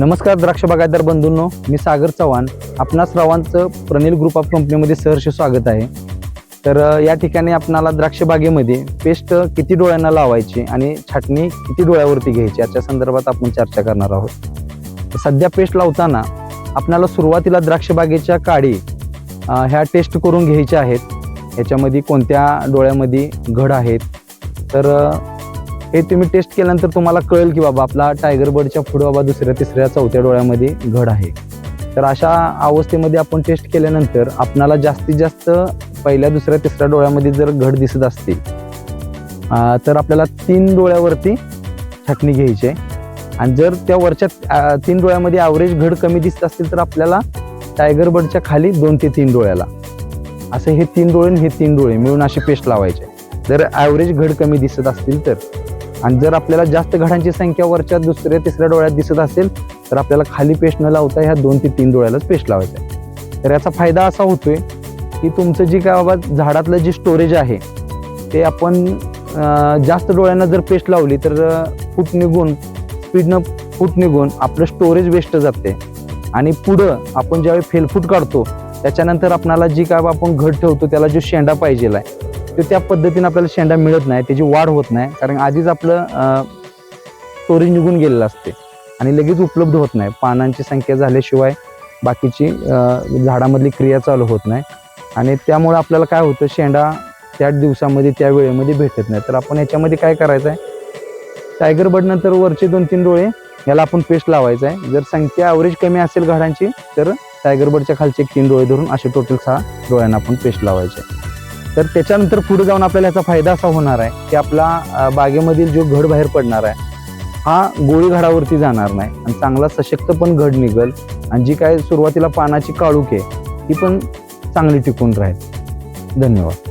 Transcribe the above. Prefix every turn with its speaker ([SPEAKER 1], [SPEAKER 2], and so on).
[SPEAKER 1] नमस्कार द्राक्ष बागायतदार बंधूंनो मी सागर चव्हाण. आपणा सर्वांचं प्रनिल ग्रुप ऑफ कंपनीमध्ये सहर्ष स्वागत आहे. तर या ठिकाणी आपणाला द्राक्ष बागेमध्ये पेस्ट किती डोळ्यांना लावायची आणि छाटणी किती डोळ्यावरती घ्यायची याच्या संदर्भात आपण चर्चा करणार आहोत. सध्या पेस्ट लावताना आपणाला सुरुवातीला द्राक्ष बागेच्या काडी ह्या टेस्ट करून घ्यायच्या आहेत. ह्याच्यामध्ये कोणत्या डोळ्यामध्ये घड आहेत? तर हे तुम्ही टेस्ट केल्यानंतर तुम्हाला कळेल की बाबा आपला टायगर बर्डच्या पुढे बाबा दुसऱ्या तिसऱ्या चौथ्या डोळ्यामध्ये घड आहे. तर अशा अवस्थेमध्ये आपण टेस्ट केल्यानंतर आपणाला जास्तीत जास्त पहिल्या दुसऱ्या तिसऱ्या डोळ्यामध्ये जर घड दिसत असतील तर आपल्याला तीन डोळ्यावरती छाटणी घ्यायची आहे. आणि जर त्या वरच्या तीन डोळ्यामध्ये ॲव्हरेज घड कमी दिसत असतील तर आपल्याला टायगर बर्डच्या खाली दोन ते तीन डोळ्याला. असं हे तीन डोळे हे तीन डोळे मिळून अशी पेस्ट लावायचे जर ॲव्हरेज घड कमी दिसत असतील तर. आणि जर आपल्याला जास्त घडांची संख्या वरच्या दुसऱ्या तिसऱ्या डोळ्यात दिसत असेल तर आपल्याला खाली पेस्ट न लावता ह्या दोन ते तीन डोळ्यालाच पेस्ट लावायचं आहे. तर याचा फायदा असा होतोय की तुमचं जे काय बाबा झाडातलं जे स्टोरेज आहे ते आपण जास्त डोळ्यांना जर पेस्ट लावली तर फूट निघून स्पीडनं फूट निघून आपलं स्टोरेज वेस्ट जाते. आणि पुढं आपण ज्यावेळी फेलफूट काढतो त्याच्यानंतर आपणाला जी काय आपण घट ठेवतो त्याला जो शेंडा पाहिजेला आहे तर त्या पद्धतीने आपल्याला शेंडा मिळत नाही त्याची वाढ होत नाही. कारण आधीच आपलं स्टोरेज निघून गेलेलं असते आणि लगेच उपलब्ध होत नाही. पानांची संख्या झाल्याशिवाय बाकीची झाडामधली क्रिया चालू होत नाही. आणि त्यामुळे आपल्याला काय होतं शेंडा त्या दिवसामध्ये त्या वेळेमध्ये भेटत नाही. तर आपण याच्यामध्ये काय करायचं आहे टायगर बर्ड वरचे दोन तीन डोळे याला आपण पेस्ट लावायचं आहे जर संख्या ॲव्हरेज कमी असेल घरांची तर टायगर बर्डच्या खालचे एक तीन डोळे धरून असे टोटल सहा डोळ्यांना आपण पेस्ट लावायचे तर त्याच्यानंतर पुढे जाऊन आपल्याला याचा फायदा असा होणार आहे की आपला बागेमधील जो घड बाहेर पडणार आहे हा गोळी घडावरती जाणार नाही. आणि चांगला सशक्त पण घड निघल आणि जी काय सुरुवातीला पानाची काळूक आहे ती पण चांगली टिकून राहील. धन्यवाद.